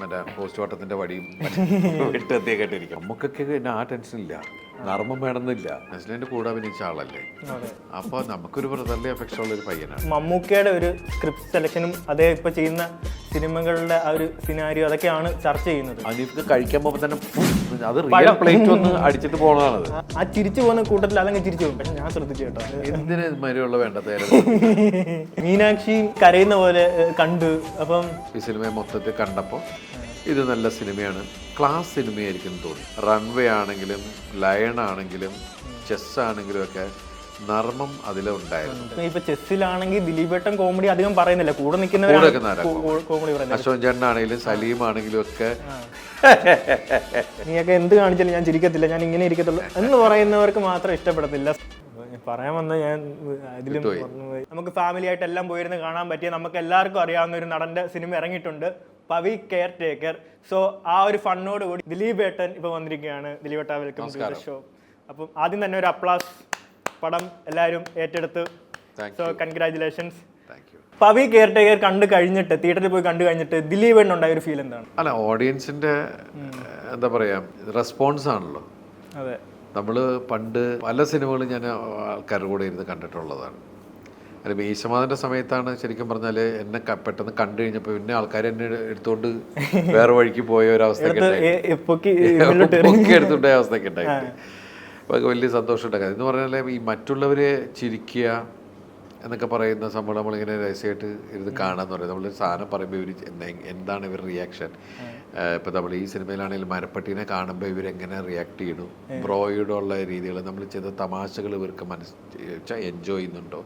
മറ്റേ പോസ്റ്റ്മോർട്ടത്തിന്റെ വടിയും വെട്ടെത്തിയൊക്കെ ഇരിക്കും നമുക്കൊക്കെ പിന്നെ ആ ടെൻഷൻ ഇല്ല. നർമ്മം വേണമെന്നില്ല. നസ്ലിന്റെ കൂടെ അഭിനയിച്ച ആളല്ലേ? അപ്പൊ നമുക്കൊരു ബ്രദർലി എഫക്ഷൻ ഉള്ള ഒരു പയ്യനാണ്. മമ്മൂക്കയുടെ ഒരു സ്ക്രിപ്റ്റ് സെലക്ഷനും അതേ ഇപ്പൊ ചെയ്യുന്ന സിനിമകളുടെ ആ ഒരു സിനാരിയോ അതൊക്കെയാണ് ചർച്ച ചെയ്യുന്നത്. അനീഫിക്ക് കഴിക്കാൻ പോകുമ്പോൾ തന്നെ അത് റിയൽ പ്ലേറ്റ് ഒന്ന് അടിച്ചിട്ട് പോണതാണത്. ആ- ചിരിച്ചു പോകുന്ന കൂട്ടത്തിൽ അതങ്ങ് ചിരിച്ചു പോകും. പക്ഷെ ഞാൻ ശ്രദ്ധിച്ചു കേട്ടോ. എന്തിന് മരുള്ള വേണ്ട നേരം മീനാക്ഷി കരയുന്ന പോലെ കണ്ടു. അപ്പം ഈ സിനിമയെ മൊത്തത്തിൽ കണ്ടപ്പോൾ ഇത് നല്ല സിനിമയാണ്. ക്ലാസ് സിനിമയായിരിക്കും തോന്നി റൺവേ ആണെങ്കിലും ലയൺ ആണെങ്കിലും ചെസ് ആണെങ്കിലും ഒക്കെ നർമ്മം അതിലുണ്ടായിരുന്നു ഇപ്പൊ ചെസ്സിലാണെങ്കിൽ ദിലീപേട്ടൻ കോമഡി അധികം പറയുന്നില്ല. കൂടെ നിൽക്കുന്ന കോമഡി അശോക് ചേട്ടനാണെങ്കിലും സലീം ആണെങ്കിലും ഒക്കെ. നീയൊക്കെ എന്ത് കാണിച്ചാലും ഞാൻ ചിരിക്കത്തില്ല. ഞാൻ ഇങ്ങനെ ഇരിക്കത്തുള്ളൂ എന്ന് പറയുന്നവർക്ക് മാത്രം ഇഷ്ടപ്പെടത്തില്ല. ഞാൻ പറയാൻ വന്ന ഞാൻ അതിലും. നമുക്ക് ഫാമിലി ആയിട്ട് എല്ലാം പോയിരുന്ന് കാണാൻ പറ്റിയ നമുക്ക് എല്ലാവർക്കും അറിയാവുന്ന ഒരു നടന്റെ സിനിമ ഇറങ്ങിയിട്ടുണ്ട്. പവി കെയർ ടേക്കർ സോ ആ ഒരു ഫണ്ണോട് കൂടി ദിലീപ് ഏട്ടൻ ഇപ്പൊ വന്നിരിക്കുകയാണ്. ദിലീപ് ഏട്ടാ വെൽക്കം ടു ദ ഷോ അപ്പം ആദ്യം തന്നെ ഒരു അപ്ലാസ് പടം എല്ലാവരും ഏറ്റെടുത്ത്. So congratulations Pavi caretaker കണ്ടു കഴിഞ്ഞിട്ട് തിയേറ്ററിൽ പോയി കണ്ടു കഴിഞ്ഞിട്ട് ദിലീപ് ഉണ്ടായ ഒരു ഫീൽ എന്താണ്? അല്ല ഓഡിയൻസിന്റെ എന്താ പറയാ റെസ്പോൺസ് ആണല്ലോ. അതെ. നമ്മൾ പണ്ട് പല സിനിമകളും ഞാൻ ആൾക്കാരുടെ കൂടെ ഇരുന്ന് കണ്ടിട്ടുള്ളതാണ്. അല്ല മീശമാതിന്റെ സമയത്താണ് ശരിക്കും പറഞ്ഞാൽ എന്നെ പെട്ടെന്ന് കണ്ടു കഴിഞ്ഞപ്പോൾ പിന്നെ ആൾക്കാർ എന്നെ എടുത്തുകൊണ്ട് വേറെ വഴിക്ക് പോയ ഒരു അവസ്ഥയൊക്കെ ഉണ്ടായി. എടുത്തുണ്ടായ അവസ്ഥയൊക്കെ ഉണ്ടായിട്ട്. അപ്പോൾ വലിയ സന്തോഷം ഉണ്ടാക്കുക എന്ന് പറഞ്ഞാൽ ഈ മറ്റുള്ളവരെ ചിരിക്കുക എന്നൊക്കെ പറയുന്ന സംഭവം നമ്മളിങ്ങനെ രഹസ്യമായിട്ട് ഇരുന്ന് കാണാന്ന് പറയുന്നത് നമ്മളൊരു സാധനം പറയുമ്പോൾ ഇവർ എന്താണ് ഇവർ റിയാക്ഷൻ ഇപ്പം നമ്മൾ ഈ സിനിമയിലാണെങ്കിലും മരപ്പട്ടീനെ കാണുമ്പോൾ ഇവരെങ്ങനെ റിയാക്ട് ചെയ്യണു? ഉള്ള രീതികൾ നമ്മൾ ചെയ്ത തമാശകൾ ഇവർക്ക് മനസ്സ് എൻജോയ് ചെയ്യുന്നുണ്ടോ?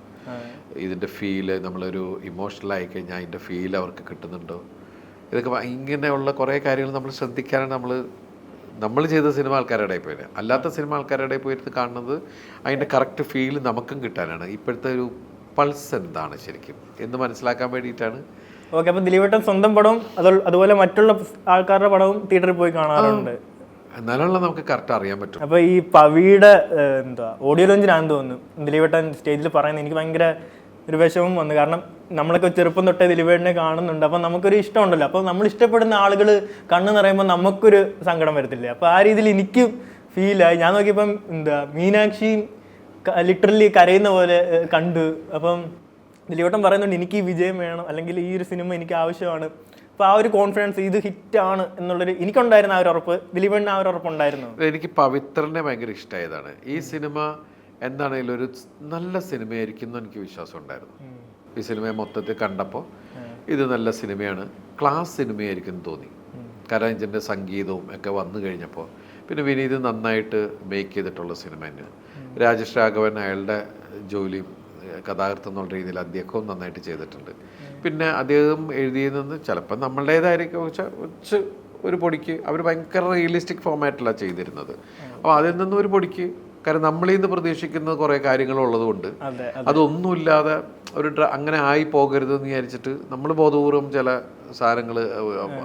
ഇതിന്റെ ഫീൽ നമ്മളൊരു ഇമോഷണൽ ആയി കഴിഞ്ഞാൽ അതിന്റെ ഫീൽ അവർക്ക് കിട്ടുന്നുണ്ടോ? ഇതൊക്കെ ഇങ്ങനെയുള്ള കുറേ കാര്യങ്ങൾ നമ്മൾ ശ്രദ്ധിക്കാനാണ് നമ്മൾ നമ്മൾ ചെയ്ത സിനിമ ആൾക്കാരുടെ പോയത്. അല്ലാത്ത സിനിമ ആൾക്കാരുടെ പോയിട്ട് കാണുന്നത് അതിന്റെ കറക്റ്റ് ഫീൽ നമുക്കും കിട്ടാനാണ്. ഇപ്പോഴത്തെ ഒരു പൾസ് എന്താണ് ശരിക്കും? എന്ന് മനസ്സിലാക്കാൻ വേണ്ടിയിട്ടാണ്. ഓക്കെ അപ്പം ദിലീപേട്ടൻ സ്വന്തം പടവും അതുപോലെ മറ്റുള്ള ആൾക്കാരുടെ പടവും തിയേറ്ററിൽ പോയി കാണാറുണ്ട്. എന്നാലുള്ള നമുക്ക് കറക്റ്റ് അറിയാൻ പറ്റും. അപ്പൊ ഈ പവിയുടെ എന്താ ഓഡിയോ ലോഞ്ചിനാന്ന് തോന്നുന്നു. ദിലീപേട്ടൻ സ്റ്റേജിൽ പറയുന്നത് എനിക്ക് ഭയങ്കര ഒരു വിഷമം വന്നു. കാരണം നമ്മളൊക്കെ ചെറുപ്പം തൊട്ടേ ദിലീപേട്ടനെ കാണുന്നുണ്ട്. അപ്പൊ നമുക്കൊരു ഇഷ്ടമുണ്ടല്ലോ. അപ്പൊ നമ്മൾ ഇഷ്ടപ്പെടുന്ന ആളുകൾ കണ്ണു നിറയുമ്പോൾ നമുക്കൊരു സങ്കടം വരത്തില്ലേ? അപ്പൊ ആ രീതിയിൽ എനിക്ക് ഫീലായി ഞാൻ നോക്കിയപ്പം എന്താ മീനാക്ഷി ലിറ്ററലി കരയുന്ന പോലെ കണ്ട്. അപ്പം ദിലീപേട്ടൻ പറയുന്നുണ്ട് എനിക്ക് ഈ വിജയം വേണം. അല്ലെങ്കിൽ ഈ ഒരു സിനിമ എനിക്ക് ആവശ്യമാണ്. അപ്പോൾ ആ ഒരു കോൺഫിഡൻസ് ഇത് ഹിറ്റ് ഹിറ്റാണ് എന്നുള്ളൊരു എനിക്കുണ്ടായിരുന്ന ആ ഒരു ഉറപ്പ് ദിലീപേട്ടന് ആ ഒരു ഉറപ്പുണ്ടായിരുന്നു. എനിക്ക് പവിത്രനെ ഭയങ്കര ഇഷ്ടമായതാണ് ഈ സിനിമ എന്താണെങ്കിലും ഒരു നല്ല സിനിമയായിരിക്കും എന്ന് എനിക്ക് വിശ്വാസം ഉണ്ടായിരുന്നു. ഈ സിനിമയെ മൊത്തത്തിൽ കണ്ടപ്പോൾ ഇത് നല്ല സിനിമയാണ്. ക്ലാസ് സിനിമയായിരിക്കും എന്ന് തോന്നി. കരഞ്ജന്റെ സംഗീതവും ഒക്കെ വന്നു കഴിഞ്ഞപ്പോൾ പിന്നെ വിനീത് നന്നായിട്ട് മേക്ക് ചെയ്തിട്ടുള്ള സിനിമ തന്നെയാണ്. രാജേഷ് രാഘവൻ അയാളുടെ ജോലിയും കഥാകൃത്തം എന്നുള്ള രീതിയിൽ അദ്ദേഹവും നന്നായിട്ട് ചെയ്തിട്ടുണ്ട്. പിന്നെ അദ്ദേഹം എഴുതിയതെന്ന് ചിലപ്പോൾ നമ്മളുടേതായിരിക്കും വെച്ചാൽ കുറച്ച് ഒരു പൊടിക്ക് അവർ ഭയങ്കര റിയലിസ്റ്റിക് ഫോമാറ്റിലാണ് ചെയ്തിരുന്നത്. അപ്പോൾ അതിൽ നിന്നും ഒരു പൊടിക്ക് കാരണം നമ്മളിൽ നിന്ന് പ്രതീക്ഷിക്കുന്ന കുറേ കാര്യങ്ങളുള്ളത് കൊണ്ട് അതെ. അതൊന്നുമില്ലാതെ ഒരു ഡ്ര അങ്ങനെ ആയി പോകരുതെന്ന് വിചാരിച്ചിട്ട് നമ്മൾ ബോധപൂർവം ചില സാധനങ്ങൾ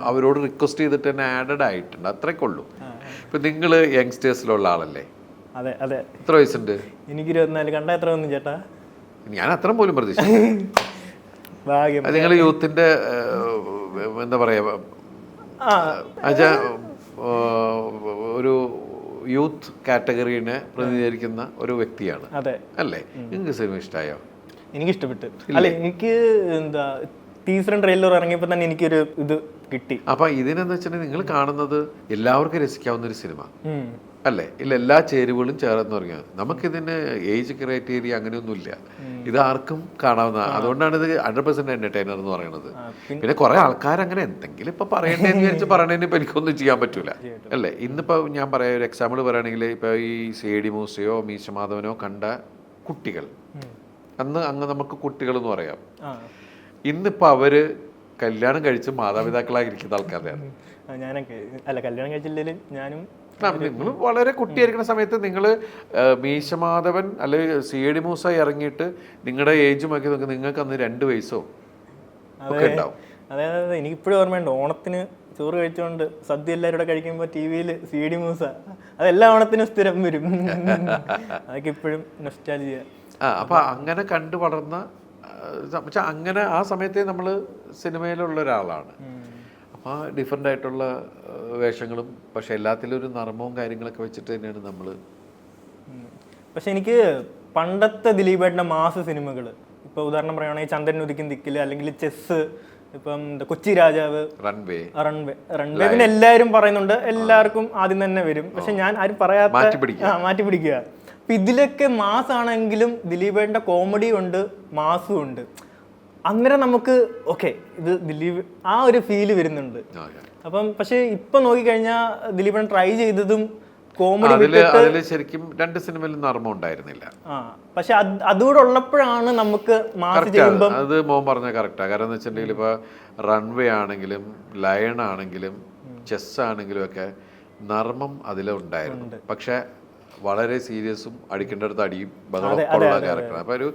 അവരോട് റിക്വസ്റ്റ് ചെയ്തിട്ട് തന്നെ ആഡഡ് ആയിട്ടുണ്ട്. അത്രയ്ക്കുള്ളൂ. ഇപ്പം നിങ്ങൾ യങ്സ്റ്റേഴ്സിലുള്ള ആളല്ലേ? അതെ അതെ. എത്ര വയസ്സുണ്ട്? എനിക്ക് ഇരുപത്തിനാല് കണ്ട എത്ര വന്നു ചേട്ടാ? ഞാൻ അത്ര പോലും പ്രതീക്ഷിച്ചു ഭാഗ്യം. നിങ്ങൾ യൂത്തിന്റെ എന്താ പറയാ അച്ഛാ ഒരു യൂത്ത് കാറ്റഗറീനെ പ്രതിനിധീകരിക്കുന്ന ഒരു വ്യക്തിയാണ്. അതെ. അല്ലേ? നിങ്ങൾക്ക് സിനിമ ഇഷ്ടമായോ എനിക്ക് ഇഷ്ടപ്പെട്ടു അല്ല എനിക്ക് എന്താ ടീസറും ട്രെയിലർ ഇറങ്ങിയപ്പോൾ തന്നെ എനിക്കൊരു ഇത് കിട്ടി. അപ്പൊ ഇതിനെന്ന് വെച്ചിട്ടുണ്ടെങ്കിൽ നിങ്ങൾ കാണുന്നത് എല്ലാവർക്കും രസിക്കാവുന്ന ഒരു സിനിമ. അല്ലേ? ഇല്ല എല്ലാ ചേരുവകളും ചേർന്ന് തുടങ്ങിയത്. നമുക്കിതിന് ഏജ് ക്രൈറ്റീരിയ അങ്ങനെയൊന്നുമില്ല. ഇത് ആർക്കും കാണാവുന്ന അതുകൊണ്ടാണ് ഇത് ഹൺഡ്രഡ് പെർസെന്റ് എന്റർടൈനർ എന്ന് പറയുന്നത്. പിന്നെ കുറെ ആൾക്കാർ അങ്ങനെ എന്തെങ്കിലും ഇപ്പൊ പറയണ്ടേന്ന് വിചാരിച്ച് പറയണതിന് ഇപ്പൊ എനിക്കൊന്നും ചെയ്യാൻ പറ്റൂല. അല്ലേ? ഇന്നിപ്പോ ഞാൻ പറയാം ഒരു എക്സാമ്പിൾ പറയുകയാണെങ്കിൽ ഇപ്പൊ ഈ സി ഡി മൂസയോ മീശമാധവനോ കണ്ട കുട്ടികൾ. അന്ന് അങ്ങ് നമുക്ക് കുട്ടികൾ എന്ന് പറയാം ഇന്നിപ്പോ അവർ കല്യാണം കഴിച്ച് മാതാപിതാക്കളായിരിക്കുന്ന ആൾക്കാരാണ്. ആ, ഞാനൊക്കെ അല്ല കല്യാണം കഴിച്ചില്ലെങ്കിൽ ഞാനും നിങ്ങൾ വളരെ കുട്ടിയായിരിക്കുന്ന സമയത്ത് നിങ്ങൾ മീശമാധവൻ അല്ലെങ്കിൽ സി ഡി മൂസ ഇറങ്ങിയിട്ട് നിങ്ങളുടെ ഏജ് മാക്കി നോക്കി നിങ്ങൾക്ക് അന്ന് രണ്ട് വയസ്സോ? ഒക്കെ ഉണ്ടാവും. അതായത് അതെ എനിക്കിപ്പോഴും ഓർമ്മയുണ്ട്. ഓണത്തിന് ചോറ് കഴിച്ചുകൊണ്ട് സദ്യ എല്ലാവരും കഴിക്കുമ്പോൾ ടി വിയിൽ സി ഡി മൂസ. അതെല്ലാം ഓണത്തിന് സ്ഥിരം വരും. അതൊക്കെ ഇപ്പോഴും നൊസ്റ്റാലിയ ആ അപ്പൊ അങ്ങനെ കണ്ടു വളർന്ന അങ്ങനെ ആ സമയത്തെ നമ്മൾ സിനിമയിലുള്ള ഒരാളാണ്. ആ ഡിഫറെന്റ് ആയിട്ടുള്ള വേഷങ്ങളും പക്ഷെ എല്ലാത്തിലും ഒരു നർമ്മവും കാര്യങ്ങളൊക്കെ വെച്ചിട്ട് തന്നെയാണ് നമ്മൾ. പക്ഷെ എനിക്ക് പണ്ടത്തെ ദിലീപേട്ടന്റെ മാസ് സിനിമകൾ ഇപ്പോൾ ഉദാഹരണം പറയുകയാണെങ്കിൽ ചന്ദ്രൻ ഉദിക്കും ദിക്കിൽ അല്ലെങ്കിൽ ചെസ് ഇപ്പം കൊച്ചി രാജാവ് റൺവേ റൺവേ റൺവേ പിന്നെ എല്ലാവരും പറയുന്നുണ്ട് എല്ലാവർക്കും ആദ്യം തന്നെ വരും. പക്ഷെ ഞാൻ ആരും പറയാത്ത മാറ്റി പിടിക്കുക. ആ മാറ്റി പിടിക്കുക. അപ്പൊ ഇതിലൊക്കെ മാസ് ആണെങ്കിലും ദിലീപേട്ടന്റെ കോമഡി ഉണ്ട് മാസും ഉണ്ട്. അന്നേരം നമുക്ക് ഓക്കെ ഇത് ദിലീപ് ആ ഒരു ഫീൽ വരുന്നുണ്ട്. അപ്പം പക്ഷെ ഇപ്പൊ നോക്കിക്കഴിഞ്ഞാൽ ദിലീപൻ ട്രൈ ചെയ്തതും കോമഡി അതിൽ ശരിക്കും രണ്ട് സിനിമയിലും നർമ്മം ഉണ്ടായിരുന്നില്ല. പക്ഷെ അത് അതുകൂടെ ഉള്ളപ്പോഴാണ് നമുക്ക് അത് മോൻ പറഞ്ഞ കറക്റ്റാണ് കാരണം എന്ന് വെച്ചിട്ടുണ്ടെങ്കിൽ ഇപ്പൊ റൺവേ ആണെങ്കിലും ലയൺ ആണെങ്കിലും ചെസ് ആണെങ്കിലും ഒക്കെ നർമ്മം അതിലുണ്ടായിരുന്നു പക്ഷെ വളരെ സീരിയസും അടിക്കേണ്ടടുത്ത് അടിയും ബഹളം ക്യാരക്ടറാണ് അപ്പോൾ ഒരു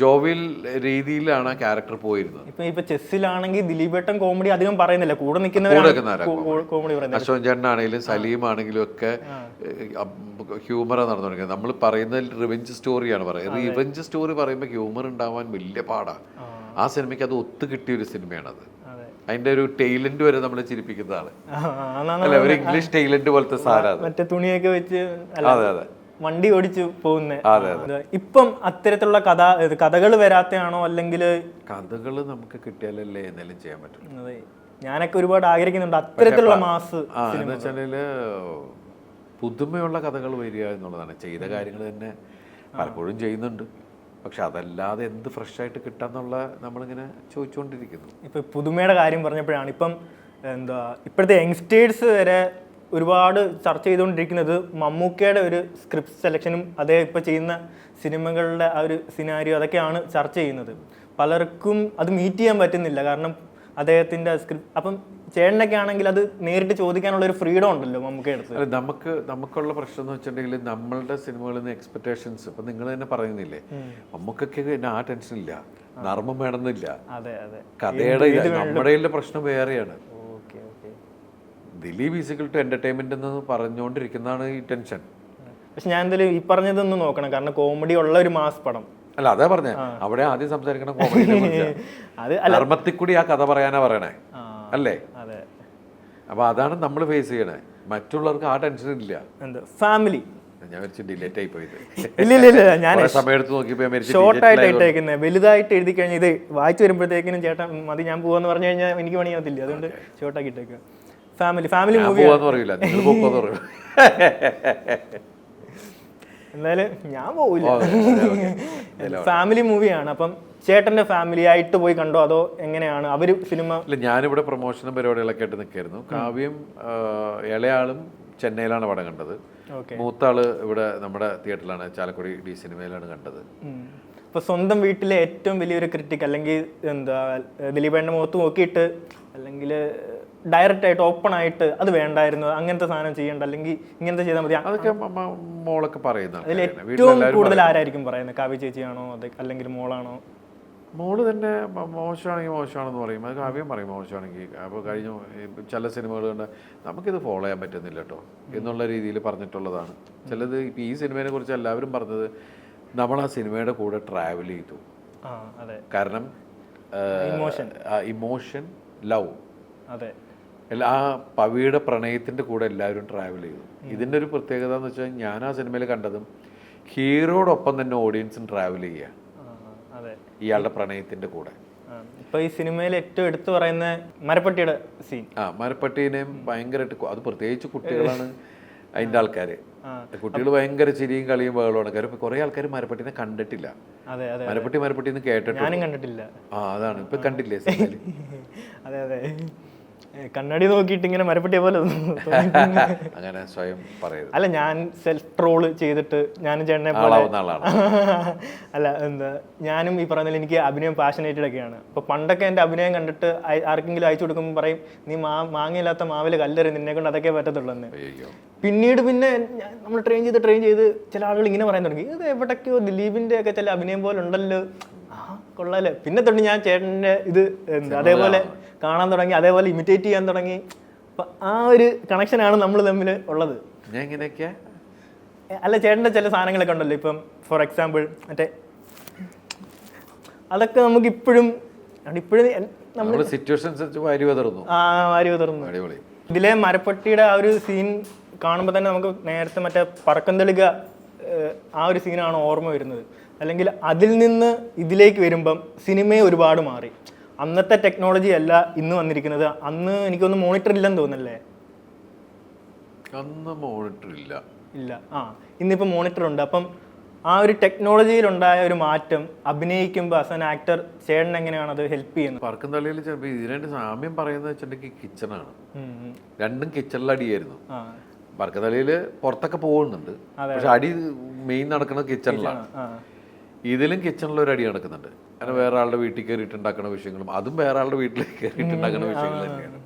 ജോവിൽ രീതിയിലാണ് ആ ക്യാരക്ടർ പോയിരുന്നത്. ഇപ്പൊ ഇപ്പൊ ചെസ്സിലാണെങ്കിൽ ദിലീപേട്ടൻ കോമഡി അധികം പറയുന്നില്ല. കൂടെ നിൽക്കുന്ന നിൽക്കുന്നവരാണ് അശോക് ചേട്ടനാണെങ്കിലും സലീം ആണെങ്കിലും ഒക്കെ ഹ്യൂമർ നടന്നുകൊണ്ടിരിക്കുന്നത്. നമ്മൾ പറയുന്നത് റിവെഞ്ച് സ്റ്റോറിയാണ് പറയുന്നത്. റിവെഞ്ച് സ്റ്റോറി പറയുമ്പോൾ ഹ്യൂമർ ഉണ്ടാവാൻ വലിയ പാടാണ് ആ. സിനിമയ്ക്ക് അത് ഒത്തു കിട്ടിയ ഒരു സിനിമയാണത്. അതെ. അതിന്റെ ഒരു ടൈലന്റ് വരെ നമ്മൾ ചിരിപ്പിക്കുന്നതാണ്. അല്ല ഒരു ഇംഗ്ലീഷ് ടൈലന്റ് പോലത്തെ സാധനം മറ്റേ തുണിയൊക്കെ വെച്ച് അതെ അതെ. വണ്ടി ഓടിച്ചു പോകുന്നത് ഇപ്പം അത്തരത്തിലുള്ള കഥ കഥകൾ വരാത്തയാണോ അല്ലെങ്കിൽ കഥകൾ നമുക്ക് കിട്ടിയാലല്ലേ എന്തെങ്കിലും ചെയ്യാൻ പറ്റും. ഞാനൊക്കെ ഒരുപാട് ആഗ്രഹിക്കുന്നുണ്ട് അത്തരത്തിലുള്ള മാസ് ആ എന്ന് വെച്ചാൽ പുതുമയുള്ള കഥകൾ വരിക എന്നുള്ളതാണ്. ചെയ്ത കാര്യങ്ങൾ തന്നെ പലപ്പോഴും ചെയ്യുന്നുണ്ട്. പക്ഷെ അതല്ലാതെ എന്ത് ഫ്രഷ് ആയിട്ട് കിട്ടാന്നുള്ള നമ്മളിങ്ങനെ ചോദിച്ചുകൊണ്ടിരിക്കുന്നു. ഇപ്പൊ പുതുമയുടെ കാര്യം പറഞ്ഞപ്പോഴാണ്. ഇപ്പം എന്താ ഇപ്പോഴത്തെ യങ്സ്റ്റേഴ്സ് വരെ ഒരുപാട് ചർച്ച ചെയ്തുകൊണ്ടിരിക്കുന്നത് മമ്മൂക്കയുടെ ഒരു സ്ക്രിപ്റ്റ് സെലക്ഷനും അതേ ഇപ്പോൾ ചെയ്യുന്ന സിനിമകളുടെ ആ ഒരു സിനാരിയോ അതൊക്കെയാണ് ചർച്ച ചെയ്യുന്നത്. പലർക്കും അത് മീറ്റ് ചെയ്യാൻ പറ്റുന്നില്ല. കാരണം അദ്ദേഹത്തിന്റെ സ്ക്രിപ്റ്റ് അപ്പം ചേട്ടനൊക്കെ ആണെങ്കിൽ അത് നേരിട്ട് ചോദിക്കാനുള്ള ഒരു ഫ്രീഡം ഉണ്ടല്ലോ നമുക്ക് അടുത്ത്. നമുക്ക് നമുക്കുള്ള പ്രശ്നം എന്ന് വെച്ചിട്ടുണ്ടെങ്കിൽ നമ്മളുടെ സിനിമകളിൽ നിന്ന് എക്സ്പെക്ടേഷൻസ് ഇപ്പം നിങ്ങൾ തന്നെ പറയുന്നില്ലേ നമുക്കൊക്കെ പിന്നെ ആ ടെൻഷൻ ഇല്ല. നർമ്മം വേണമെന്നില്ല. അതെ അതെ. കഥയുടെ നമ്മുടെ പ്രശ്നം വേറെയാണ്. ദിലീപ് ഈസിക്കൽ ടു എന്റർടൈൻമെന്റ് എന്ന് പറഞ്ഞുകൊണ്ടിരിക്കുന്നതാണ് ഈ ടെൻഷൻ പക്ഷെ ഞാൻ എന്തായാലും ഈ പറഞ്ഞതൊന്നും നോക്കണം. കാരണം കോമഡി ഉള്ള ഒരു മാസ് പടം. അല്ല അതാ പറഞ്ഞേ. അവിടെ ആദ്യം സംസാരിക്കണം കോമഡി കൂടി ആ കഥ പറയാനാ പറയണേ. അല്ലേ? അപ്പൊ അതാണ് നമ്മൾ ഫേസ് ചെയ്യണേ. മറ്റുള്ളവർക്ക് ആ ടെൻഷൻ ഇല്ല. ഫാമിലി ഞാൻ ഡിലേറ്റ് ആയി പോയത്. ഇല്ല ഇല്ല ഞാൻ ഷോർട്ട് ആയിട്ട് ഇട്ടേക്കുന്നത് വലുതായിട്ട് എഴുതി കഴിഞ്ഞാൽ ഇത് വായിച്ചു വരുമ്പോഴത്തേക്കിനും ചേട്ടൻ മതി ഞാൻ പോവാന്ന് പറഞ്ഞു കഴിഞ്ഞാൽ എനിക്ക് പണിയാകത്തില്ല അതുകൊണ്ട് ഷോർട്ടാക്കി ഇട്ടേക്കുക ഫാമിലി ഫാമിലി മൂവി പറയില്ല എന്തായാലും ഞാൻ പോവില്ല. ഫാമിലി മൂവിയാണ് അപ്പം ചേട്ടന്റെ ഫാമിലി ആയിട്ട് പോയി കണ്ടോ? അതോ എങ്ങനെയാണ്? അവർ സിനിമ ഇല്ല ഞാനിവിടെ പ്രൊമോഷനും പരിപാടികളൊക്കെ ആയിട്ട് നിൽക്കായിരുന്നു. കാവ്യം ഇളയാളും ചെന്നൈയിലാണ് പടം കണ്ടത്. മൂത്താൾ ഇവിടെ നമ്മുടെ തിയേറ്ററിലാണ് ചാലക്കുടി ഡി സിനിമയിലാണ് കണ്ടത്. ഇപ്പൊ സ്വന്തം വീട്ടിലെ ഏറ്റവും വലിയൊരു ക്രിറ്റിക് അല്ലെങ്കിൽ എന്താ ദിലീപേന്റെ മുഖത്ത് നോക്കിയിട്ട് അല്ലെങ്കിൽ ഡയറക്റ്റ് ആയിട്ട് ഓപ്പൺ ആയിട്ട് അത് വേണ്ടായിരുന്നു അങ്ങനത്തെ സാധനം ചെയ്യേണ്ട അല്ലെങ്കിൽ ഇങ്ങനത്തെ ചെയ്താൽ മതി. അതൊക്കെ മോളൊക്കെ പറയുന്നത് അതിൽ. ഏറ്റവും കൂടുതൽ ആരായിരിക്കും പറയുന്നത്? കാവ്യ ചേച്ചിയാണോ അത് അല്ലെങ്കിൽ മോളാണോ? മോൾ തന്നെ മോശമാണെങ്കിൽ മോശമാണെന്ന് പറയും. അത് കാവ്യം പറയും മോശമാണെങ്കിൽ. അപ്പോൾ കഴിഞ്ഞ ചില സിനിമകൾ കണ്ട് നമുക്കിത് ഫോളോ ചെയ്യാൻ പറ്റുന്നില്ല കേട്ടോ എന്നുള്ള രീതിയിൽ പറഞ്ഞിട്ടുള്ളതാണ്. ചിലത് ഇപ്പം ഈ സിനിമയെ കുറിച്ച് എല്ലാവരും പറഞ്ഞത് നമ്മൾ ആ സിനിമയുടെ കൂടെ ട്രാവൽ ചെയ്തു. കാരണം ഇമോഷൻ ലവ് അതെ. എല്ലാ ആ പവിയുടെ പ്രണയത്തിന്റെ കൂടെ എല്ലാവരും ട്രാവൽ ചെയ്തു. ഇതിന്റെ ഒരു പ്രത്യേകത എന്ന് വെച്ചാൽ ഞാൻ ആ സിനിമയിൽ കണ്ടതും ഹീറോടൊപ്പം തന്നെ ഓഡിയൻസും ട്രാവൽ ചെയ്യുക. അതെ. ഇയാളുടെ പ്രണയത്തിന്റെ കൂടെ. ഇപ്പൊ ഈ സിനിമയിൽ ഏറ്റവും എടുത്തു പറയുന്ന മരപ്പട്ടിയുടെ സീൻ ആ മരപ്പട്ടീനെയും ഭയങ്കരമായിട്ട് അത് പ്രത്യേകിച്ച് കുട്ടികളാണ് അതിന്റെ ആൾക്കാർ കുട്ടികൾ ഭയങ്കര ചിരിയും കളിയും ബഹളമാണ് കാര്യം കുറേ ആൾക്കാർ മരപ്പട്ടീനെ കണ്ടിട്ടില്ല. മരപ്പട്ടി മരപ്പട്ടി എന്ന് കേട്ടിട്ടില്ല ആ അതാണ്. ഇപ്പൊ കണ്ടില്ലേ സിനിമയിൽ അതെ അതെ. കണ്ണാടി നോക്കിയിട്ട് ഇങ്ങനെ മരപ്പെട്ടിയ പോലെ അങ്ങനെ സ്വയം പറയരുത്. അല്ല ഞാൻ സെൽഫ് ട്രോൾ ചെയ്തിട്ട് ഞാനും ചേട്ടനെ പോലെ അല്ല എന്താ ഞാനും ഈ പറയുന്നതിൽ എനിക്ക് അഭിനയം പാഷനേറ്റഡ് ഒക്കെയാണ്. അപ്പൊ പണ്ടൊക്കെ എന്റെ അഭിനയം കണ്ടിട്ട് ആർക്കെങ്കിലും അയച്ചു കൊടുക്കുമ്പോൾ പറയും നീ മാ മാങ്ങയില്ലാത്ത മാവിൽ കല്ലെറി നിന്നെ കൊണ്ട് അതൊക്കെ പറ്റത്തുള്ളൂ പിന്നീട് പിന്നെ നമ്മൾ ട്രെയിൻ ചെയ്ത് ട്രെയിൻ ചെയ്ത് ചില ആളുകൾ ഇങ്ങനെ പറയാൻ തുടങ്ങി. ഇത് എവിടൊക്കെയോ ദിലീപിന്റെ ഒക്കെ ചില അഭിനയം പോലെ ഉണ്ടല്ലോ. കൊള്ളാല്ലേ പിന്നെ തൊട്ട് ഞാൻ ചേട്ടന്റെ ഇത് എന്താ അതേപോലെ കാണാൻ തുടങ്ങി അതേപോലെ ഇമിറ്റേറ്റ് ചെയ്യാൻ തുടങ്ങി. അപ്പൊ ആ ഒരു കണക്ഷനാണ് നമ്മൾ തമ്മിൽ ഉള്ളത്. ഞാൻ അല്ല ചേട്ടന്റെ ചില സാധനങ്ങളൊക്കെ ഉണ്ടല്ലോ. ഇപ്പം ഫോർ എക്സാമ്പിൾ മറ്റേ അതൊക്കെ നമുക്ക് ഇപ്പോഴും ഇപ്പോഴും നമ്മൾ സിറ്റുവേഷൻ വാരി ആ അടിപൊളി. ഇതിലെ മരപ്പട്ടിയുടെ ആ ഒരു സീൻ കാണുമ്പോൾ തന്നെ നമുക്ക് നേരത്തെ മറ്റേ പറക്കം തെളിക ആ ഒരു സീനാണ് ഓർമ്മ വരുന്നത്. അല്ലെങ്കിൽ അതിൽ നിന്ന് ഇതിലേക്ക് വരുമ്പം സിനിമയെ ഒരുപാട് മാറി. അന്നത്തെ ടെക്നോളജി അല്ല ഇന്ന് വന്നിരിക്കുന്നത്. അന്ന് എനിക്കൊന്ന് മോണിറ്റർ ഇല്ലെന്ന് തോന്നല്ലേ അന്ന് മോണിറ്റർ ഇല്ല. ഇല്ല. ആ ഇന്നിപ്പോൾ മോണിറ്റർ ഉണ്ട്. അപ്പം ആ ഒരു ടെക്നോളജിയിലുണ്ടായ ഒരു മാറ്റം അഭിനയിക്കുമ്പോൾ അസൻ ആൻ ആക്ടർ ചേട്ടൻ എങ്ങനെയാണ് അത് ഹെൽപ്പ് ചെയ്യുന്നത്? പറക്കും തള്ളിയിൽ ചിലപ്പോൾ ഇതിനായിട്ട് സാമ്യം പറയുന്നത് വെച്ചിട്ടുണ്ടെങ്കിൽ കിച്ചണാണ്. രണ്ടും കിച്ചണിൽ അടിയായിരുന്നു പുറത്തൊക്കെ പോകുന്നുണ്ട്. പക്ഷെ അടി മെയിൻ നടക്കുന്നത് കിച്ചണിലാണ് ഇതിലും കിച്ചണിൽ ഒരു അടി നടക്കുന്നുണ്ട്. അങ്ങനെ വേറെ ആളുടെ വീട്ടിൽ കയറിയിട്ട് ഉണ്ടാക്കുന്ന വിഷയങ്ങളും അതും വേറെ ആളുടെ വീട്ടിൽ കയറിയിട്ട് ഉണ്ടാക്കുന്ന വിഷയങ്ങൾ തന്നെയാണ്.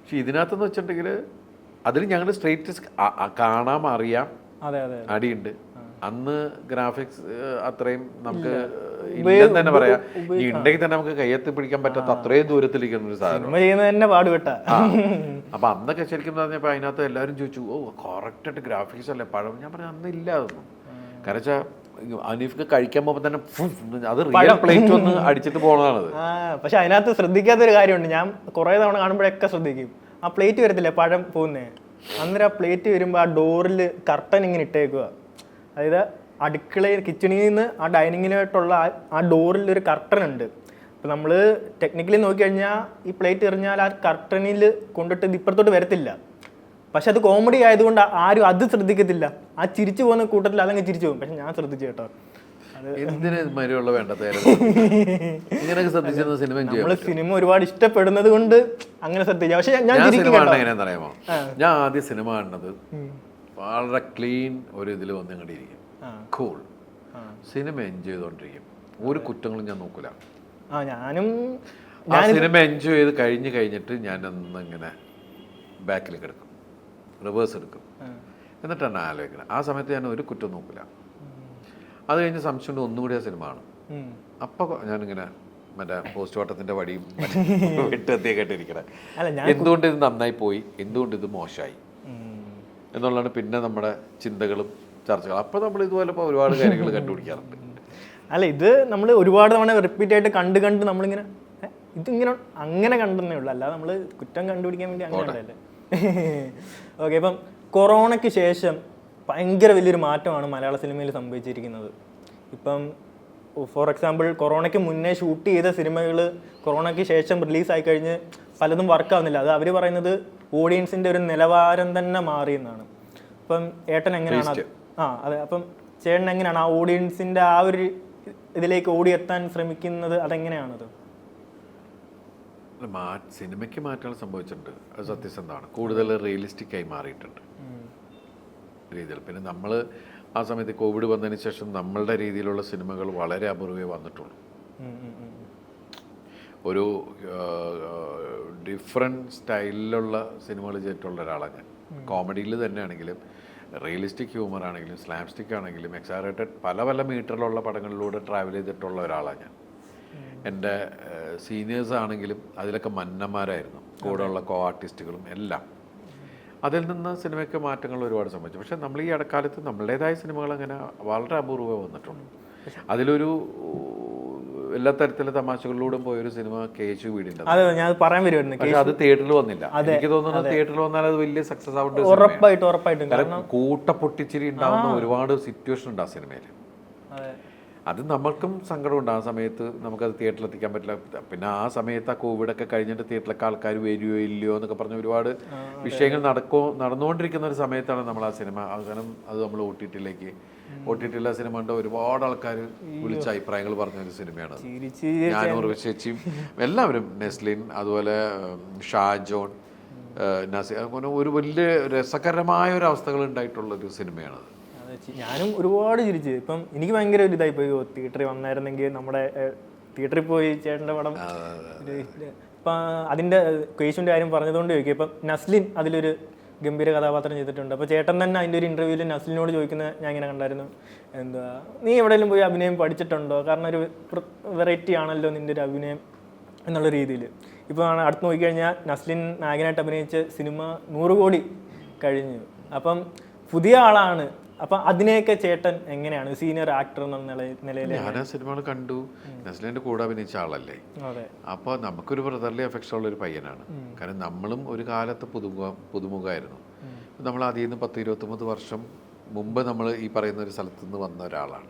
പക്ഷെ ഇതിനകത്തെന്ന് വെച്ചിട്ടുണ്ടെങ്കിൽ അതിൽ ഞങ്ങൾ സ്ട്രേറ്റ് കാണാം അറിയാം അടിയുണ്ട്. അന്ന് ഗ്രാഫിക്സ് അത്രയും നമുക്ക് ഇല്ലെന്ന് തന്നെ പറയാം. ഈ ഉണ്ടെങ്കിൽ തന്നെ നമുക്ക് കയ്യെത്തി പിടിക്കാൻ പറ്റാത്ത അത്രയും ദൂരത്തിലിരിക്കുന്ന ഒരു സാധനം. പാടുപെട്ട. അപ്പൊ അന്നൊക്കെ ശരിക്കും പറഞ്ഞപ്പോ അതിനകത്ത് എല്ലാവരും ചോദിച്ചു ഓ കറക്റ്റ് ആയിട്ട് ഗ്രാഫിക്സ് അല്ലേ? പഴം ഞാൻ പറഞ്ഞു അന്ന് ഇല്ല അതൊന്നും. കാരണം വെച്ചാൽ അനീഫ്ക്ക് കഴിക്കാൻ പോകുമ്പോൾ തന്നെ അത് റിയൽ പ്ലേറ്റ് ഒന്ന് അടിച്ചിട്ട് പോകണതാണത് പക്ഷെ അതിനകത്ത് ശ്രദ്ധിക്കാത്ത ഒരു കാര്യമുണ്ട്. ഞാൻ കുറേ തവണ കാണുമ്പോഴൊക്കെ ശ്രദ്ധിക്കും. ആ പ്ലേറ്റ് വരത്തില്ലേ പഴം പോകുന്നേ? അന്നേരം ആ പ്ലേറ്റ് വരുമ്പോൾ ആ ഡോറിൽ കർട്ടൻ ഇങ്ങനെ ഇട്ടേക്കുക അതായത് അടുക്കളയിൽ കിച്ചണിൽ നിന്ന് ആ ഡൈനിങ്ങിലോട്ടുള്ള ആ- ഡോറിൽ ഒരു കർട്ടൻ ഉണ്ട്. അപ്പോൾ നമ്മൾ ടെക്നിക്കലി നോക്കിക്കഴിഞ്ഞാൽ ഈ പ്ലേറ്റ് എറിഞ്ഞാൽ ആ കർട്ടനിൽ കൊണ്ടിട്ട് ഇത് ഇപ്പുറത്തോട്ട് വരത്തില്ല. പക്ഷെ അത് കോമഡി ആയതുകൊണ്ട് ആരും അത് ശ്രദ്ധിക്കത്തില്ല. ആ ചിരിച്ചു പോകുന്ന കൂട്ടത്തിൽ അതങ്ങ് ചിരിച്ചു പോകും. പക്ഷെ ഞാൻ ശ്രദ്ധിച്ചു കേട്ടോ. അത് എന്തിനാ മരുവുള്ള വേണ്ടത് ഇങ്ങനെയൊക്കെ ശ്രദ്ധിച്ചിരുന്ന സിനിമ ചെയ്യാം നമ്മൾ സിനിമ ഒരുപാട് ഇഷ്ടപ്പെടുന്നത് കൊണ്ട് അങ്ങനെ ശ്രദ്ധിക്കാം. പക്ഷെ ഞാൻ സിനിമ ഞാൻ ആദ്യം സിനിമ കാണുന്നത് വളരെ ക്ലീൻ ഒരു ഇതിൽ വന്ന് കണ്ടിരിക്കും. കൂൾ സിനിമ എൻജോയ് ചെയ്തോണ്ടിരിക്കും. ഒരു കുറ്റങ്ങളും ഞാൻ നോക്കില്ല ഞാനും ആ സിനിമ എൻജോയ് ചെയ്ത് കഴിഞ്ഞ് കഴിഞ്ഞിട്ട് ഞാൻ ഇങ്ങനെ ബാക്കിൽ കിടക്കും റിവേഴ്സ് എടുക്കും. എന്നിട്ടാണ് ആലോചിക്കുന്നത് ആ സമയത്ത് ഞാൻ ഒരു കുറ്റം നോക്കില്ല അത് കഴിഞ്ഞ് സംശയം കൊണ്ട് ഒന്നുകൂടി ആ സിനിമ കാണും. അപ്പൊ അപ്പോൾ ഞാനിങ്ങനെ മറ്റേ പോസ്റ്റ് വാട്ടത്തിന്റെ വടിയും വെട്ടെത്തിയൊക്കെ ഇട്ടിരിക്കണേ. എന്തുകൊണ്ട് ഇത് നന്നായി പോയി? എന്തുകൊണ്ട് ഇത് മോശമായി. എന്നുള്ളതാണ് പിന്നെ നമ്മുടെ ചിന്തകളും ചർച്ചകളും. അപ്പോൾ നമ്മൾ ഇതുപോലെ ഒരുപാട് കാര്യങ്ങൾ കണ്ടുപിടിക്കാറുണ്ട്. അല്ല ഇത് നമ്മൾ ഒരുപാട് തവണ റിപ്പീറ്റ് ആയിട്ട് കണ്ട് കണ്ട് നമ്മളിങ്ങനെ "ഏ, ഇതിങ്ങനെ അങ്ങനെ കണ്ടെന്നേ ഉള്ളൂ. അല്ലാതെ നമ്മൾ കുറ്റം കണ്ടുപിടിക്കാൻ വേണ്ടി അങ്ങനെ ഓക്കെ ഇപ്പം കൊറോണയ്ക്ക് ശേഷം ഭയങ്കര വലിയൊരു മാറ്റമാണ് മലയാള സിനിമയിൽ സംഭവിച്ചിരിക്കുന്നത്. ഇപ്പം ഫോർ എക്സാമ്പിൾ കൊറോണയ്ക്ക് മുന്നേ ഷൂട്ട് ചെയ്ത സിനിമകൾ കൊറോണയ്ക്ക് ശേഷം റിലീസായി കഴിഞ്ഞ് പലതും വർക്കാവുന്നില്ല അത് അവർ പറയുന്നത് ഓഡിയൻസിന്റെ ഒരു നിലവാരം തന്നെ മാറി എന്നാണ്. അപ്പം ഏട്ടൻ എങ്ങനെയാണ് അത്? ആ അതെ. അപ്പം ചേട്ടൻ എങ്ങനെയാണ് ആ ഓഡിയൻസിന്റെ ആ ഒരു ഇതിലേക്ക് ഓടിയെത്താൻ ശ്രമിക്കുന്നത്? അതെങ്ങനെയാണത്? സിനിമയ്ക്ക് മാറ്റങ്ങൾ സംഭവിച്ചിട്ടുണ്ട്. അത് സത്യസന്ധമാണ്. കൂടുതൽ റിയലിസ്റ്റിക് ആയി മാറിയിട്ടുണ്ട്. രീതിയിൽ. പിന്നെ നമ്മൾ ആ സമയത്ത് കോവിഡ് വന്നതിന് ശേഷം നമ്മളുടെ രീതിയിലുള്ള സിനിമകൾ വളരെ അപൂർവേ വന്നിട്ടുള്ളൂ. ഒരു ഡിഫറെന്റ് സ്റ്റൈലിലുള്ള സിനിമകൾ ചെയ്തിട്ടുള്ള ഒരാളാണ് ഞാൻ. കോമഡിയിൽ തന്നെയാണെങ്കിലും റിയലിസ്റ്റിക് ഹ്യൂമർ ആണെങ്കിലും സ്ലാംസ്റ്റിക് ആണെങ്കിലും എക്സാറേറ്റഡ് പല പല മീറ്ററിലുള്ള പടങ്ങളിലൂടെ ട്രാവൽ ചെയ്തിട്ടുള്ള ഒരാളാണ് ഞാൻ. എന്റെ സീനിയേഴ്സ് ആണെങ്കിലും അതിലൊക്കെ മന്നന്മാരായിരുന്നു. കൂടെയുള്ള കോ ആർട്ടിസ്റ്റുകളും എല്ലാം. അതിൽ നിന്ന് സിനിമയ്ക്ക് മാറ്റങ്ങൾ ഒരുപാട് സംഭവിച്ചു. പക്ഷേ നമ്മൾ ഈ ഇടക്കാലത്ത് നമ്മളുടേതായ സിനിമകൾ അങ്ങനെ വളരെ അപൂർവം വന്നിട്ടുണ്ട്. അതിലൊരു എല്ലാ തരത്തിലുള്ള തമാശകളിലൂടെ പോയൊരു സിനിമ കെ എച്ച് വീടിന്റെ അതെ ഞാൻ പറയാൻ വരുമായിരുന്നു അത് തിയേറ്ററിൽ വന്നില്ല. എനിക്ക് തോന്നുന്നു തിയേറ്ററിൽ വന്നാൽ അത് വലിയ സക്സസ് ആവട്ടെ ഉറപ്പായിട്ട്. ഉറപ്പായിട്ടും. കൂട്ട പൊട്ടിച്ചിരി ഉണ്ടാവുന്ന ഒരുപാട് സിറ്റുവേഷൻ ഉണ്ട് ആ സിനിമയിൽ അതെ നമ്മൾക്കും സങ്കടമുണ്ട്. ആ സമയത്ത് നമുക്കത് തിയേറ്ററിൽ എത്തിക്കാൻ പറ്റില്ല. പിന്നെ ആ സമയത്ത് ആ കോവിഡൊക്കെ കഴിഞ്ഞിട്ട് തിയേറ്ററിലൊക്കെ ആൾക്കാർ വരുമോ ഇല്ലയോ എന്നൊക്കെ പറഞ്ഞ് ഒരുപാട് വിഷയങ്ങൾ നടക്കോ നടന്നുകൊണ്ടിരിക്കുന്ന ഒരു സമയത്താണ് നമ്മൾ ആ സിനിമ. അവസാനം അത് നമ്മൾ ഒ ടി ടിയിലേക്ക് ഒ ടി ടിയിലെ സിനിമ ഉണ്ട് ഒരുപാട് ആൾക്കാർ വിളിച്ച അഭിപ്രായങ്ങൾ പറഞ്ഞ ഒരു സിനിമയാണ് ഞാനൂർ ചേച്ചിയും എല്ലാവരും നെസ്ലിൻ അതുപോലെ ഷാജോൺ നസീർ അങ്ങനെ ഒരു വലിയ രസകരമായ ഒരു അവസ്ഥകൾ ഉണ്ടായിട്ടുള്ള ഒരു സിനിമയാണത്. ഞാനും ഒരുപാട് ചിരിച്ച്. ഇപ്പം എനിക്ക് ഭയങ്കര ഒരു ഇതായി പോയി. തിയേറ്ററിൽ വന്നായിരുന്നെങ്കിൽ നമ്മുടെ തിയേറ്ററിൽ പോയി ചേട്ടന്റെ പടം. ഇപ്പം അതിന്റെ കേശുവിന്റെ കാര്യം പറഞ്ഞതുകൊണ്ട് ചോദിക്കും. ഇപ്പം നസ്ലിൻ അതിലൊരു ഗംഭീര കഥാപാത്രം ചെയ്തിട്ടുണ്ട്. അപ്പോൾ ചേട്ടൻ തന്നെ അതിന്റെ ഒരു ഇന്റർവ്യൂവിൽ നസ്ലിനോട് ചോദിക്കുന്ന ഞാൻ ഇങ്ങനെ കണ്ടായിരുന്നു. എന്താ നീ എവിടെയെങ്കിലും പോയി അഭിനയം പഠിച്ചിട്ടുണ്ടോ? കാരണം ഒരു വെറൈറ്റി ആണല്ലോ നിന്റെ ഒരു അഭിനയം എന്നുള്ള രീതിയിൽ. ഇപ്പോൾ ആണ് അടുത്ത് നോക്കിക്കഴിഞ്ഞാൽ നസ്ലിൻ നായകനായിട്ട് അഭിനയിച്ച സിനിമ നൂറ് കോടി കഴിഞ്ഞു. അപ്പം പുതിയ ആളാണ്. അപ്പം അതിനെയൊക്കെ ചേട്ടൻ എങ്ങനെയാണ്? സീനിയർ ആക്ടർ എന്ന നിലയിൽ ഞാൻ ആ സിനിമകൾ കണ്ടു. നസ്ലിന്റെ കൂടെ അഭിനയിച്ച ആളല്ലേ? അപ്പോൾ നമുക്കൊരു ബ്രദർലി എഫക്ഷൻ ഉള്ള ഒരു പയ്യനാണ്. കാരണം നമ്മളും ഒരു കാലത്ത് പുതുമുഖ പുതുമുഖമായിരുന്നു നമ്മൾ അതിൽ നിന്ന് പത്ത് ഇരുപത്തൊമ്പത് വർഷം മുമ്പ് നമ്മൾ ഈ പറയുന്ന ഒരു സ്ഥലത്തു നിന്ന് വന്ന ഒരാളാണ്.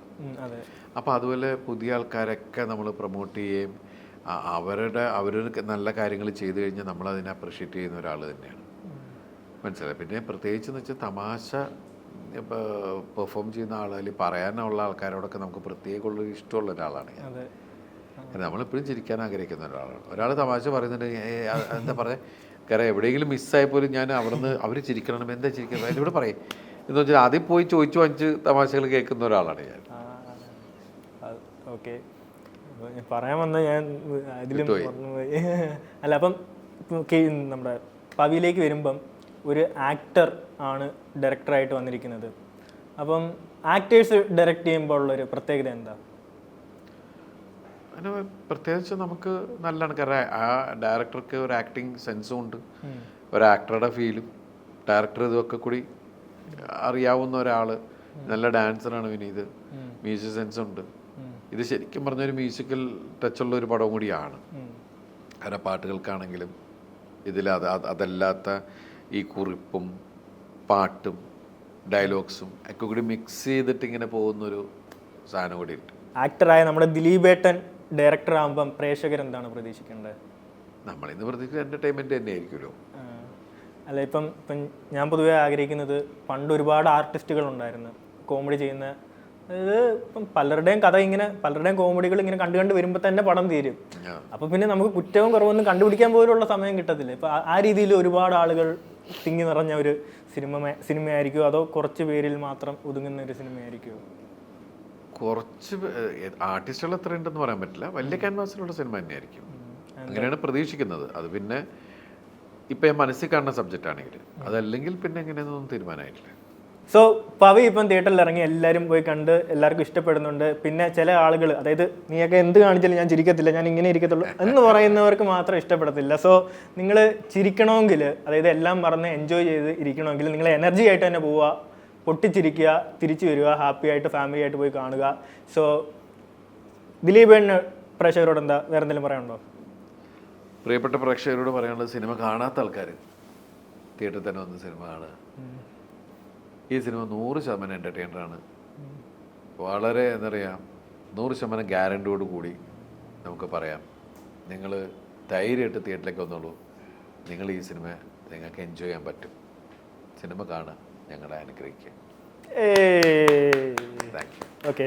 അപ്പോൾ അതുപോലെ പുതിയ ആൾക്കാരൊക്കെ നമ്മൾ പ്രൊമോട്ട് ചെയ്യുകയും അവരുടെ അവരൊരു നല്ല കാര്യങ്ങൾ ചെയ്തു കഴിഞ്ഞാൽ നമ്മൾ അതിനെ അപ്രിഷ്യേറ്റ് ചെയ്യുന്ന ഒരാൾ തന്നെയാണ്. മനസ്സിലായി? പിന്നെ പ്രത്യേകിച്ച് എന്ന് വെച്ചാൽ തമാശ പെർഫോം ചെയ്യുന്ന ആൾ അല്ലെങ്കിൽ പറയാനുള്ള ആൾക്കാരോടൊക്കെ നമുക്ക് പ്രത്യേകമുള്ള ഇഷ്ടമുള്ള ഒരാളാണ് ഞാൻ. നമ്മളെപ്പോഴും ചിരിക്കാൻ ആഗ്രഹിക്കുന്ന ഒരാളാണ്. ഒരാൾ തമാശ പറയുന്നുണ്ട് എന്താ പറയുക കാരണം എവിടെയെങ്കിലും മിസ്സായി പോലും ഞാൻ അവിടുന്ന് അവർ ചിരിക്കണം എന്താ ചിരിക്കണം അതിലൂടെ പറയും. എന്ന് വെച്ചാൽ ആദ്യം പോയി ചോദിച്ചു വാങ്ങിച്ച് തമാശകൾ കേൾക്കുന്ന ഒരാളാണ് ഞാൻ. ഓക്കെ. പറയാൻ വന്ന ഞാൻ അതിലും. അല്ല അപ്പം നമ്മുടെ പവിയിലേക്ക് വരുമ്പം ഒരു ആക്ടർ ആണ് ഡയറക്ടറായിട്ട് വന്നിരിക്കുന്നത്. അപ്പം ആക്ടേഴ്സ് ഡയറക്റ്റ് ചെയ്യുമ്പോൾ ഉള്ളൊരു പ്രത്യേകത എന്താ? അതിന് പ്രത്യേകിച്ച് നമുക്ക് നല്ലതാണ്. കാരണം ആ ഡയറക്ടർക്ക് ഒരു ആക്ടിങ് സെൻസും ഉണ്ട്. ഒരു ആക്ടറുടെ ഫീലും ഡയറക്ടർ ഇതൊക്കെ കൂടി അറിയാവുന്ന ഒരാൾ നല്ല ഡാൻസറാണ് വിനീത്. മ്യൂസിക് സെൻസ് ഉണ്ട്. ഇത് ശരിക്കും പറഞ്ഞൊരു മ്യൂസിക്കൽ ടച്ചുള്ള ഒരു പടവും കൂടിയാണ്. കാരണം പാട്ടുകൾക്കാണെങ്കിലും ഇതിൽ അത് അതല്ലാത്ത ഈ കുറിപ്പും പാട്ടും ഡയലോഗ്സും ഒക്കെ കൂടി മിക്സ് ചെയ്തിട്ട് ഇങ്ങനെ പോകുന്നൊരു സാധനം കൂടി ഉണ്ട്. ആക്ടറായ നമ്മുടെ ദിലീപേട്ടൻ ഡയറക്ടർ ആകുമ്പം പ്രേക്ഷകർ എന്താണ് പ്രതീക്ഷിക്കേണ്ടത്? നമ്മൾ നമ്മളിന്ന് പ്രത്യേകിച്ച് എന്റർടൈൻമെന്റ് തന്നെ ആയിരിക്കുമല്ലോ ആ. അല്ല ഇപ്പം ഇപ്പം ഞാൻ പൊതുവേ ആഗ്രഹിക്കുന്നത് പണ്ട് ഒരുപാട് ആർട്ടിസ്റ്റുകൾ ഉണ്ടായിരുന്നു. കോമഡി ചെയ്യുന്ന അതായത് ഇപ്പം പലരുടെയും കഥ ഇങ്ങനെ പലരുടെയും കോമഡികൾ ഇങ്ങനെ കണ്ടു കണ്ട് വരുമ്പോൾ തന്നെ പടം തീരും. അപ്പോൾ പിന്നെ നമുക്ക് കുറ്റവും കുറവൊന്നും കണ്ടുപിടിക്കാൻ പോലുള്ള സമയം കിട്ടത്തില്ല. ഇപ്പൊ ആ രീതിയിൽ ഒരുപാട് ആളുകൾ തിങ്ങി നിറഞ്ഞ ഒരു സിനിമ സിനിമയായിരിക്കുമോ അതോ കുറച്ച് പേരിൽ മാത്രം ഒതുങ്ങുന്ന ഒരു സിനിമയായിരിക്കുമോ കുറച്ച് ആർട്ടിസ്റ്റുകൾ എത്ര ഉണ്ടെന്ന് പറയാൻ പറ്റില്ല. വലിയ ക്യാൻവാസിലുള്ള സിനിമ തന്നെയായിരിക്കും. അങ്ങനെയാണ് പ്രതീക്ഷിക്കുന്നത്. അത് പിന്നെ ഇപ്പം ഞാൻ മനസ്സിൽ കാണുന്ന സബ്ജക്റ്റ് ആണെങ്കിൽ അതല്ലെങ്കിൽ പിന്നെ എങ്ങനെയൊന്നും തീരുമാനമായിട്ടില്ല. സോ പവി ഇപ്പം തിയേറ്ററിൽ ഇറങ്ങി എല്ലാവരും പോയി കണ്ട് എല്ലാവർക്കും ഇഷ്ടപ്പെടുന്നുണ്ട്. പിന്നെ ചില ആളുകൾ അതായത് നീയൊക്കെ എന്ത് കാണിച്ചാലും ഞാൻ ചിരിക്കത്തില്ല ഞാൻ ഇങ്ങനെ ഇരിക്കത്തുള്ളൂ എന്ന് പറയുന്നവർക്ക് മാത്രം ഇഷ്ടപ്പെടത്തില്ല. സോ നിങ്ങൾ ചിരിക്കണമെങ്കിൽ അതായത് എല്ലാം മറന്ന് എൻജോയ് ചെയ്ത് ഇരിക്കണമെങ്കിൽ നിങ്ങൾ എനർജി ആയിട്ട് തന്നെ പോവുക. പൊട്ടിച്ചിരിക്കുക തിരിച്ചു വരിക ഹാപ്പി ആയിട്ട് ഫാമിലി ആയിട്ട് പോയി കാണുക. സോ ദിലീപേണ് പ്രേക്ഷകരോട് എന്താ വേറെ എന്തെങ്കിലും പറയാനുണ്ടോ? പ്രിയപ്പെട്ട പ്രേക്ഷകരോട് പറയാനുള്ളത് സിനിമ കാണാത്ത ആൾക്കാർ തിയേറ്ററിൽ തന്നെ വന്ന് സിനിമ കാണുക. ഈ സിനിമ നൂറ് ശതമാനം എന്റർടൈനറാണ് വളരെ എന്താ പറയുക നൂറ് ശതമാനം ഗ്യാരണ്ടിയോട് കൂടി നമുക്ക് പറയാം. നിങ്ങൾ ധൈര്യമായിട്ട് തിയേറ്ററിലേക്ക് വന്നോളൂ. നിങ്ങൾ ഈ സിനിമ നിങ്ങൾക്ക് എൻജോയ് ചെയ്യാൻ പറ്റും. സിനിമ കാണുക ഞങ്ങളെ അനുഗ്രഹിക്കുക. Thank you okay